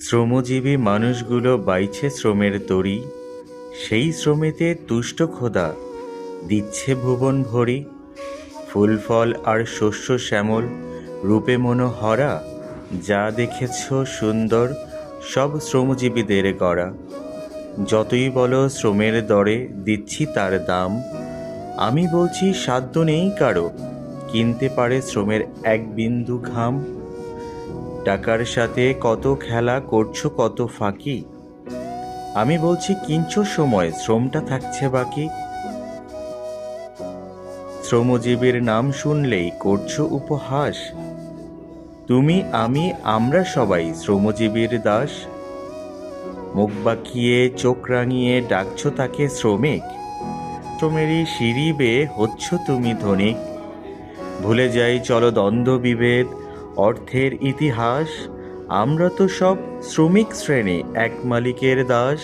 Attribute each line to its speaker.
Speaker 1: শ্রমজীবী মানুষগুলো বাইছে শ্রমের দড়ি। সেই শ্রমেতে তুষ্ট খোদা দিচ্ছে ভুবন ভরি। ফুল, ফল আর শস্য শ্যামল, রূপে মনোহরা, যা দেখেছ সুন্দর, সব শ্রমজীবীদের গড়া। যতই বলো শ্রমের দরে দিচ্ছি তার দাম। আমি বলছি সাধ্য নেই কারও, কিনতে পারে শ্রমের এক বিন্দু ঘাম। টাকার সাথে কত খেলা করছ, কত ফাঁকি? আমি বলছি কিঞ্চ সময়, শ্রমটা থাকছে বাকি। শ্রমজীবীর নাম শুনলেই করছ উপহাস। তুমি, আমি, আমরা সবাই শ্রমজীবীর দাস। মুখ বাঁকিয়ে, চোখ রাঙিয়ে ডাকছো তাকে শ্রমিক। শ্রমেরই সিঁড়ি বেয়ে হচ্ছ তুমি ধনিক। ভুলে যাই চলো দ্বন্দ্ব বিভেদ অর্থের ইতিহাস আমরা তো সব শ্রমিক শ্রেণি এক মালিকের দাস।